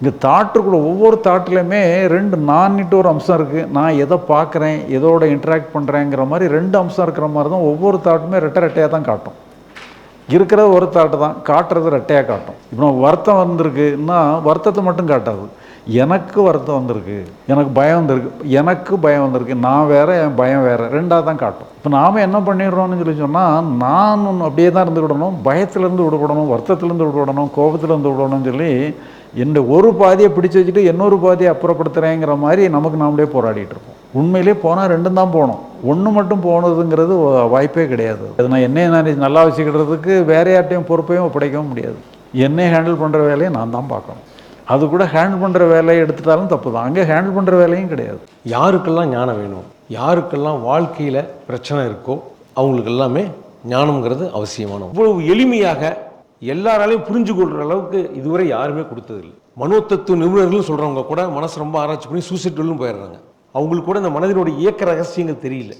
இங்கே தாட்டுக்குள்ள ஒவ்வொரு தாட்டிலையுமே ரெண்டு நான்ட்டு ஒரு அம்சம் இருக்குது நான் எதை பார்க்குறேன் எதோட இன்ட்ராக்ட் பண்ணுறேங்கிற மாதிரி ரெண்டு அம்சம் இருக்கிற மாதிரி தான் ஒவ்வொரு தாட்டுமே ரெட்டை ரெட்டையாக தான் காட்டும். இருக்கிறது ஒரு தாட்டு தான் காட்டுறது ரெட்டையாக காட்டும். இப்போ வருத்தம் வந்திருக்குன்னா வருத்தத்தை மட்டும் காட்டாது. எனக்கு வருத்தம் வந்திருக்கு எனக்கு பயம் வந்திருக்கு எனக்கு பயம் வந்திருக்கு நான் வேறு என் பயம் வேறு ரெண்டாக தான் காட்டும். இப்போ நாம் என்ன பண்ணிடுறோம்னு சொல்லி சொன்னால் நான் ஒன்று அப்படியே தான் இருந்து விடணும் பயத்துலேருந்து விடுபடணும் வருத்தத்துலேருந்து விடுபடணும் கோபத்துலேருந்து விடணும்னு சொல்லி எந்த ஒரு பாதியை பிடிச்சு வச்சுட்டு இன்னொரு பாதியை அப்புறப்படுத்துகிறேங்கிற மாதிரி நமக்கு நாமளே போராடிட்டு இருப்போம். உண்மையிலே போனால் ரெண்டும் தான் போகணும். ஒன்று மட்டும் போனதுங்கிறது வாய்ப்பே கிடையாது. அது நான் என்னையை நான் நல்லா வச்சுக்கிறதுக்கு வேற யார்ட்டையும் பொறுப்பையும் ஒப்படைக்கவும் முடியாது. என்னை ஹேண்டில் பண்ணுற வேலையை நான் தான் பார்க்கணும். அது கூட ஹேண்டில் பண்ணுற வேலையை எடுத்துட்டாலும் தப்பு தான். அங்கே ஹேண்டில் பண்ணுற வேலையும் கிடையாது. யாருக்கெல்லாம் ஞானம் வேணும் யாருக்கெல்லாம் வாழ்க்கையில் பிரச்சனை இருக்கோ அவங்களுக்கு எல்லாமே ஞானம்ங்கிறது அவசியமான இவ்வளவு எளிமையாக எல்லாராலையும் புரிஞ்சு கொள்கிற அளவுக்கு இதுவரை யாருமே கொடுத்ததில்லை. மனோத்தத்துவ நிபுணர்கள் சொல்கிறவங்க கூட மனசு ரொம்ப ஆராய்ச்சி பண்ணி சூசைட்டுன்னு போயிடுறாங்க. அவங்களுக்கு கூட இந்த மனதினுடைய இயக்க ரகசியங்கள் தெரியல.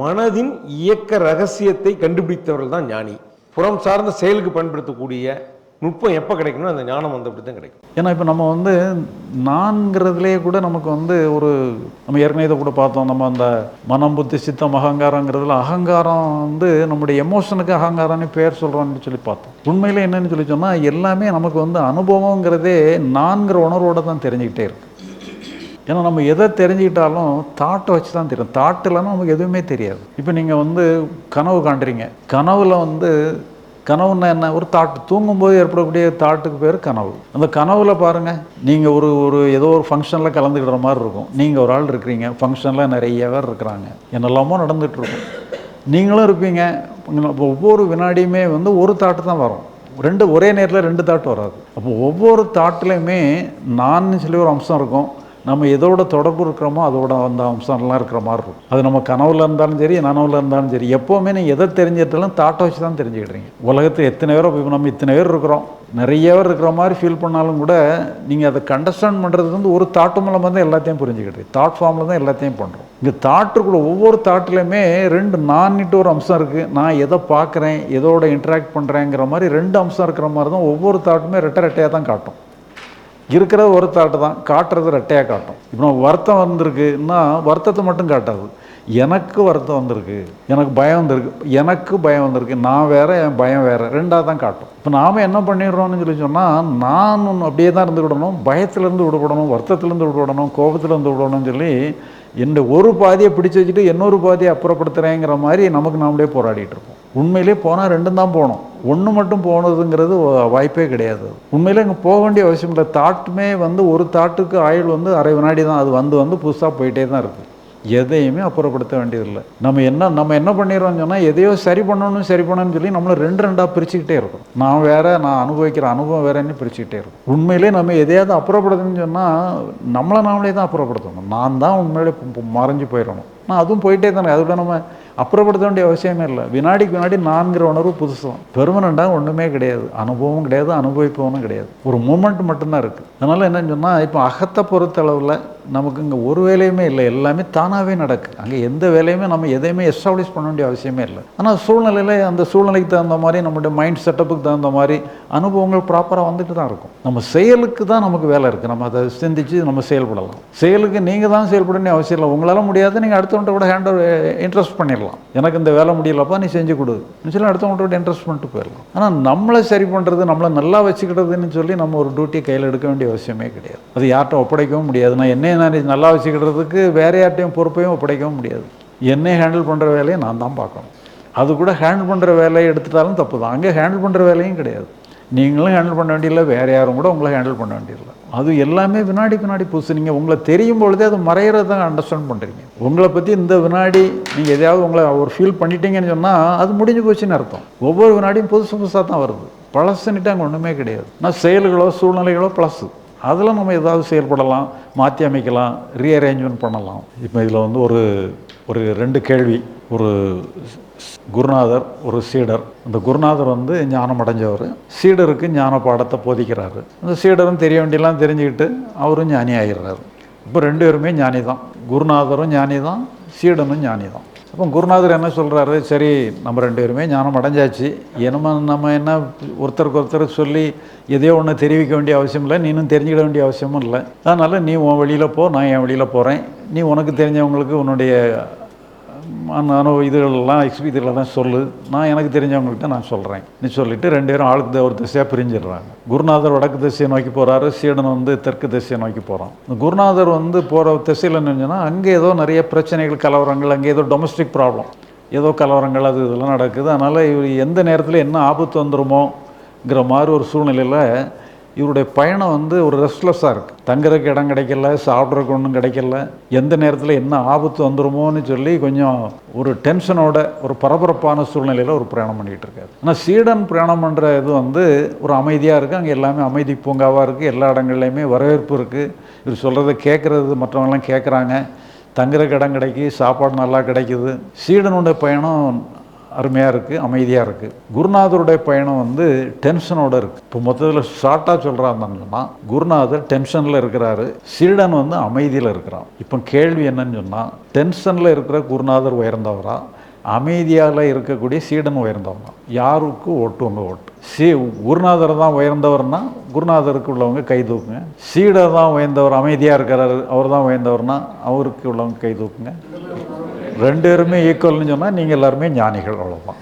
மனதின் இயக்க ரகசியத்தை கண்டுபிடித்தவர்கள் தான் ஞானி. புறம் சார்ந்த செயலுக்கு பயன்படுத்தக்கூடிய நுட்பம் எப்போ கிடைக்கணும் அந்த ஞானம் வந்து அப்படி தான் கிடைக்கும். ஏன்னா இப்போ நம்ம வந்து நான்கிறதுலேயே கூட நமக்கு வந்து ஒரு நம்ம ஏற்கனவே இதை கூட பார்த்தோம். நம்ம அந்த மனம் புத்தி சித்தம் அகங்காரங்கிறதுல அகங்காரம் வந்து நம்முடைய எமோஷனுக்கு அகங்காரம்னு பேர் சொல்கிறோம்னு சொல்லி பார்த்தோம். உண்மையில் என்னன்னு சொல்லி சொன்னால் எல்லாமே நமக்கு வந்து அனுபவங்கிறதே நான்கிற உணர்வோட தான் தெரிஞ்சுக்கிட்டே இருக்கு. ஏன்னா நம்ம எதை தெரிஞ்சுக்கிட்டாலும் தாட்டை வச்சு தான் தெரியும். தாட்டு இல்லைன்னா நமக்கு எதுவுமே தெரியாது. இப்போ நீங்கள் வந்து கனவு காண்றீங்க. கனவில் வந்து கனவுன்னா என்ன? ஒரு தாட்டு. தூங்கும்போது ஏற்படக்கூடிய தாட்டுக்கு பேர் கனவு. அந்த கனவுல பாருங்கள் நீங்கள் ஒரு ஒரு ஏதோ ஒரு ஃபங்க்ஷனில் கலந்துக்கிற மாதிரி இருக்கும். நீங்கள் ஒரு ஆள் இருக்கிறீங்க ஃபங்க்ஷனில் நிறைய பேர் இருக்கிறாங்க. என்னெல்லாமோ நடந்துகிட்ருக்கும். நீங்களும் இருப்பீங்க. ஒவ்வொரு வினாடியுமே வந்து ஒரு தாட்டு தான் வரும். ரெண்டு ஒரே நேரத்தில் ரெண்டு தாட்டு வராது. அப்போ ஒவ்வொரு தாட்டுலையுமே நான் சொல்லி ஒரு அம்சம் இருக்கும். நம்ம எதோட தொடர்பு இருக்கிறோமோ அதோட அந்த அம்சம்லாம் இருக்கிற மாதிரி இருக்கும். அது நம்ம கனவுல இருந்தாலும் சரி நனவுல இருந்தாலும் சரி எப்போவுமே நீங்கள் எதை தெரிஞ்சிட்டாலும் தாட்டை வச்சு தான் தெரிஞ்சுக்கிட்டீங்க உலகத்தில் எத்தனை பேரோ இப்போ நம்ம இத்தனை பேர் இருக்கிறோம். நிறைய பேர் இருக்கிற மாதிரி ஃபீல் பண்ணாலும் கூட நீங்கள் அதை கண்டர்ஸ்டாண்ட் பண்ணுறது வந்து ஒரு தாட்டு மூலமாக தான் எல்லாத்தையும் புரிஞ்சுக்கிட்டு தாட் ஃபார்மில் தான் எல்லாத்தையும் பண்ணுறோம் இங்கே தாட்டுக்குள்ள ஒவ்வொரு தாட்டிலையுமே ரெண்டு நான்ட்டு ஒரு அம்சம் இருக்குது நான் எதை பார்க்குறேன் எதோட இன்ட்ராக்ட் பண்ணுறேங்கிற மாதிரி ரெண்டு அம்சம் இருக்கிற மாதிரி தான் ஒவ்வொரு தாட்டுமே ரெட்டை ரெட்டையாக தான் காட்டும். இருக்கிறது ஒரு தாட்டு தான் காட்டுறது ரெட்டையாக காட்டும். இப்போ வருத்தம் வந்திருக்குன்னா வருத்தத்தை மட்டும் காட்டாது. எனக்கு வருத்தம் வந்திருக்கு எனக்கு பயம் வந்திருக்கு எனக்கு பயம் வந்திருக்கு நான் வேற என் பயம் வேற ரெண்டாக தான் காட்டும். இப்போ நாம் என்ன பண்ணிடுறோம்னு சொல்லி சொன்னால் நான் ஒன்று அப்படியே தான் இருந்து விடணும் பயத்துலேருந்து விடுபடணும் வருத்தத்துலேருந்து விடுபடணும் கோபத்துலேருந்து விடணும்னு சொல்லி இந்த ஒரு பாதியை பிடிச்சி வச்சுட்டு இன்னொரு பாதியை அப்புறப்படுத்துகிறேங்கிற மாதிரி நமக்கு நாமளே போராடிட்டு இருப்போம். உண்மையிலே போனால் ரெண்டும் தான் போகணும். ஒன்று மட்டும் போனதுங்கிறது வா- வாய்ப்பே கிடையாது. உண்மையிலே இங்கே போக வேண்டிய அவசியம் இல்லை. தாட்டுமே வந்து ஒரு தாட்டுக்கு ஆயுள் வந்து அரை வினாடி தான். அது வந்து வந்து புதுசாக போயிட்டே தான் இருக்குது எதையுமே அப்புறப்படுத்த வேண்டியதில்லை. நம்ம என்ன நம்ம என்ன பண்ணிடுறோம்னு சொன்னால் எதையோ சரி பண்ணணும் சரி பண்ணணும்னு சொல்லி நம்மளை ரெண்டு ரெண்டாக பிரிச்சுக்கிட்டே இருக்கும் நான் வேற நான் அனுபவிக்கிற அனுபவம் வேறன்னு பிரிச்சுக்கிட்டே இருக்கும் உண்மையிலே நம்ம எதையாவது அப்புறப்படுத்தணும்னு சொன்னால் நம்மளை நாமளே தான் அப்புறப்படுத்தணும். நான் தான் உண்மையிலே மறைஞ்சு போயிடணும். நான் அதுவும் போயிட்டே தானே. அதோட நம்ம அப்புறப்படுத்த வேண்டிய அவசியமே இல்லை. வினாடிக்கு வினாடி நான்கிற உணர்வு புதுசு தான். பெருமனண்டாக ஒன்றுமே கிடையாது. அனுபவமும் கிடையாது அனுபவிப்பவனும் கிடையாது. ஒரு மூமெண்ட் மட்டும்தான் இருக்குது அதனால் என்னன்னு சொன்னால் இப்போ அகத்தை பொறுத்த அளவில் நமக்கு இங்கே ஒரு வேலையுமே இல்லை. எல்லாமே தானாகவே நடக்கு. அங்கே எந்த வேலையுமே நம்ம எதையுமே எஸ்டாப்ளிஷ் பண்ண வேண்டிய அவசியமே இல்லை. ஆனால் சூழ்நிலையில் அந்த சூழ்நிலைக்கு தகுந்த மாதிரி நம்மளுடைய மைண்ட் செட்டப்புக்கு தகுந்த மாதிரி அனுபவங்கள் ப்ராப்பராக வந்துட்டு தான் இருக்கும். நம்ம செயலுக்கு தான் நமக்கு வேலை இருக்குது நம்ம அதை சிந்திச்சு நம்ம செயல்படலாம். செயலுக்கு நீங்கள் தான் செயல்படணும் அவசியம் இல்லை. உங்களால் முடியாது நீங்கள் அடுத்தவன்ட்ட கூட ஹேண்ட் இன்ட்ரெஸ்ட் பண்ணிடலாம். எனக்கு இந்த வேலை முடியலப்பா நீ செஞ்சு கொடு. சொல்லி அடுத்தவன்ட்ட கூட இன்ட்ரெஸ்ட் பண்ணிட்டு போயிடலாம். ஆனால் நம்மளை சரி பண்ணுறது நம்மளை நல்லா வச்சுக்கிட்டதுன்னு சொல்லி நம்ம ஒரு டியூட்டியை கையில் எடுக்க வேண்டிய அவசியமே கிடையாது. அது யார்கிட்ட ஒப்படைக்கவும் முடியாது. நான் என்ன நான் நல்லா வச்சுக்கிடுறதுக்கு வேற யார்ட்டையும் பொறுப்பையும் ஒப்படைக்கவும் முடியாது. என்னை ஹேண்டில் பண்ணுற வேலையை நான் தான் பார்க்கணும். அது கூட ஹேண்டில் பண்ணுற வேலையை எடுத்துட்டாலும் தப்பு தான். அங்கே ஹேண்டில் பண்ணுற வேலையும் கிடையாது. நீங்களும் ஹேண்டில் பண்ண வேண்டியதில்லை வேறு யாரும் கூட உங்களை ஹேண்டில் பண்ண வேண்டியதில்லை. அது எல்லாமே வினாடி வினாடி புதுசு. நீங்கள் உங்களை தெரியும் பொழுதே அது தான் அண்டர்ஸ்டாண்ட் பண்ணுறீங்க உங்களை பற்றி இந்த வினாடி நீங்கள் எதையாவது உங்களை ஒரு ஃபீல் பண்ணிட்டீங்கன்னு சொன்னால் அது முடிஞ்சு போச்சுன்னு அர்த்தம். ஒவ்வொரு வினாடியும் புதுசு புதுசாக தான் வருது. பழசுன்னுட்டு அங்கே ஒன்றுமே கிடையாது. ஆனால் செயல்களோ சூழ்நிலைகளோ ப்ளஸ்ஸு அதில் நம்ம ஏதாவது செயல்படலாம் மாற்றி அமைக்கலாம் ரீஅரேஞ்ச்மெண்ட் பண்ணலாம். இப்போ இதில் வந்து ஒரு ஒரு ரெண்டு கேள்வி. ஒரு குருநாதர் ஒரு சீடர். அந்த குருநாதர் வந்து ஞானம் அடைஞ்சவர். சீடருக்கு ஞான பாடத்தை போதிக்கிறாரு. அந்த சீடரும் தெரிய வேண்டியெல்லாம் தெரிஞ்சுக்கிட்டு அவரும் ஞானி ஆகிடுறாரு இப்போ ரெண்டு பேருமே ஞானி தான் குருநாதரும் ஞானி தான் சீடனும் ஞானி தான் அப்போ குருநாதர் என்ன சொல்கிறாரு சரி நம்ம ரெண்டு பேருமே ஞானம் அடைஞ்சாச்சு. என்னமோ நம்ம என்ன ஒருத்தருக்கு ஒருத்தர் சொல்லி எதையோ ஒன்று தெரிவிக்க வேண்டிய அவசியம் இல்லை நீனும் தெரிஞ்சுக்கிட வேண்டிய அவசியமும் இல்லை. அதனால் நீ உன் வழியில் போ நான் என் வழியில் போகிறேன் நீ உனக்கு தெரிஞ்சவங்களுக்கு உன்னுடைய நானோ இதுகளெல்லாம் எக்ஸ்பி தான் சொல்லு. நான் எனக்கு தெரிஞ்சவங்கள்ட்ட நான் சொல்கிறேன் நீ சொல்லிவிட்டு ரெண்டு பேரும் ஆளுக்கு ஒரு திசையாக பிரிஞ்சிடுறாங்க. குருநாதர் வடக்கு திசையை நோக்கி போகிறாரு சீடன் வந்து தெற்கு திசையை நோக்கி போகிறான் குருநாதர் வந்து போகிற திசையில் என்னன்னா அங்கே ஏதோ நிறைய பிரச்சனைகள் கலவரங்கள் அங்கே ஏதோ டொமஸ்டிக் ப்ராப்ளம் ஏதோ கலவரங்கள் அது இதெல்லாம் நடக்குது. அதனால் இவர் எந்த நேரத்தில் என்ன ஆபத்து வந்துருமோங்கிற மாதிரி ஒரு சூழ்நிலையில் இவருடைய பயணம் வந்து ஒரு ரெஸ்ட்லெஸ்ஸாக இருக்குது தங்குறதுக்கு இடம் கிடைக்கல சாப்பிட்றதுக்கு ஒன்றும் கிடைக்கல. எந்த நேரத்தில் என்ன ஆபத்து வந்துருமோன்னு சொல்லி கொஞ்சம் ஒரு டென்ஷனோட ஒரு பரபரப்பான சூழ்நிலையில் ஒரு பிரயாணம் பண்ணிகிட்டு இருக்காரு. ஆனால் சீடன் பிரயாணம் பண்ணுற இது வந்து ஒரு அமைதியாக இருக்குது அங்கே எல்லாமே அமைதி பூங்காவாக இருக்குது எல்லா இடங்கள்லையுமே வரவேற்பு இருக்குது இவர் சொல்கிறத கேட்குறது மற்றவங்களாம் கேட்குறாங்க தங்குறதுக்கு இடம் கிடைக்கி சாப்பாடு நல்லா கிடைக்குது. சீடனுடைய பயணம் அருமையாக இருக்குது அமைதியாக இருக்குது குருநாதருடைய பயணம் வந்து டென்ஷனோட இருக்குது இப்போ மொத்தத்தில் ஷார்ட்டாக சொல்கிறாங்கன்னா குருநாதர் டென்ஷனில் இருக்கிறாரு. சீடன் வந்து அமைதியில் இருக்கிறான். இப்போ கேள்வி என்னன்னு சொன்னால் டென்ஷனில் இருக்கிற குருநாதர் உயர்ந்தவரா? அமைதியால் இருக்கக்கூடிய சீடன் உயர்ந்தவங்க யாருக்கு ஓட்டுவங்க ஓட்டு. சீ குருநாதர் தான் உயர்ந்தவர்னா குருநாதருக்கு உள்ளவங்க கை தூக்குங்க. சீடர் தான் உயர்ந்தவர் அமைதியாக இருக்கிறாரு அவர் தான் உயர்ந்தவர்னா அவருக்கு உள்ளவங்க கை தூக்குங்க. ரெண்டு பேருமே ஈக்குவல்னு சொன்னால் நீங்கள் எல்லாருமே ஞானிகள் அவ்வளோதான்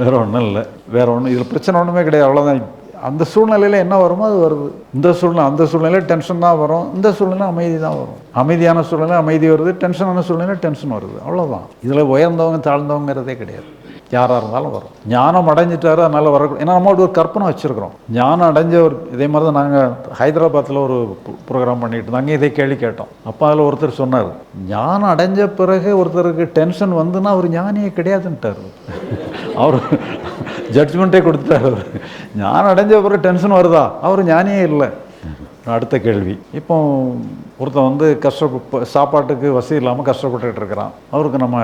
வேற ஒன்றும் இல்லை. வேற ஒன்றும் இதில் பிரச்சனை ஒன்றுமே கிடையாது அவ்வளோதான் அந்த சூழ்நிலையில் என்ன வருமோ அது வருது. இந்த சூழ்நிலை அந்த சூழ்நிலையில் டென்ஷன் தான் வரும். இந்த சூழ்நிலை அமைதி தான் வரும். அமைதியான சூழ்நிலை அமைதி வருது. டென்ஷனான சூழ்நிலை டென்ஷன் வருது. அவ்வளோதான் இதில் உயர்ந்தவங்க தாழ்ந்தவங்கிறதே கிடையாது. யாராக இருந்தாலும் வரும். ஞானம் அடைஞ்சிட்டாரு அதனால் வர ஏன்னா நம்ம ஒரு கற்பனை வச்சுருக்கிறோம். ஞானம் அடைஞ்ச ஒரு இதே மாதிரி தான் நாங்கள் ஹைதராபாத்தில் ஒரு ப்ரோக்ராம் பண்ணிட்டு இருந்தாங்க. இதே கேள்வி கேட்டோம். அப்போ அதில் ஒருத்தர் சொன்னார் ஞானம் அடைஞ்ச பிறகு ஒருத்தருக்கு டென்ஷன் வந்துன்னா அவர் ஞானியே கிடையாதுன்ட்டார். அவர் ஜட்ஜ்மெண்ட்டே கொடுத்துட்டார் அவர். ஞானம் அடைஞ்ச பிறகு டென்ஷன் வருதா? அவர் ஞானியே இல்லை. அடுத்த கேள்வி. இப்போ ஒருத்தன் வந்து கஷ்டப்ப சாப்பாட்டுக்கு வசதி இல்லாமல் கஷ்டப்பட்டுக்கிட்டு இருக்கிறான். அவருக்கு நம்ம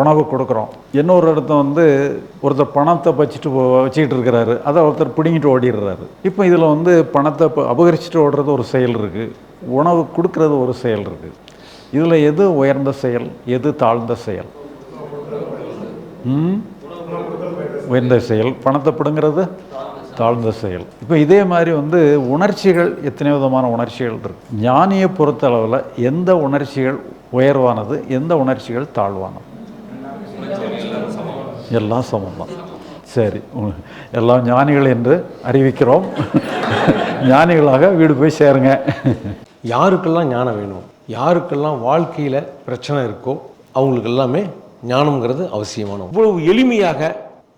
உணவு கொடுக்குறோம். இன்னொரு இடத்த வந்து ஒருத்தர் பணத்தை வச்சுட்டு வச்சுக்கிட்டு இருக்கிறாரு. அதை ஒருத்தர் பிடுங்கிட்டு ஓடிடுறாரு. இப்போ இதில் வந்து பணத்தை இப்போ அபகரிச்சுட்டு ஓடுறது ஒரு செயல் இருக்குது உணவு கொடுக்கறது ஒரு செயல் இருக்குது இதில் எது உயர்ந்த செயல்? எது தாழ்ந்த செயல்? உயர்ந்த செயல். பணத்தை பிடுங்கிறது? தாழ்ந்த செயல். இப்போ இதே மாதிரி வந்து உணர்ச்சிகள் எத்தனை விதமான உணர்ச்சிகள் இருக்கு. ஞானியை பொறுத்த அளவில் எந்த உணர்ச்சிகள் உயர்வானது எந்த உணர்ச்சிகள் தாழ்வானது? எல்லாம் சமம்தான். சரி எல்லாம் ஞானிகள் என்று அறிவிக்கிறோம். ஞானிகளாக வீடு போய் சேருங்க. யாருக்கெல்லாம் ஞானம் வேணும் யாருக்கெல்லாம் வாழ்க்கையில் பிரச்சனை இருக்கோ அவங்களுக்கு எல்லாமே ஞானம்ங்கிறது அவசியமான இவ்வளவு எளிமையாக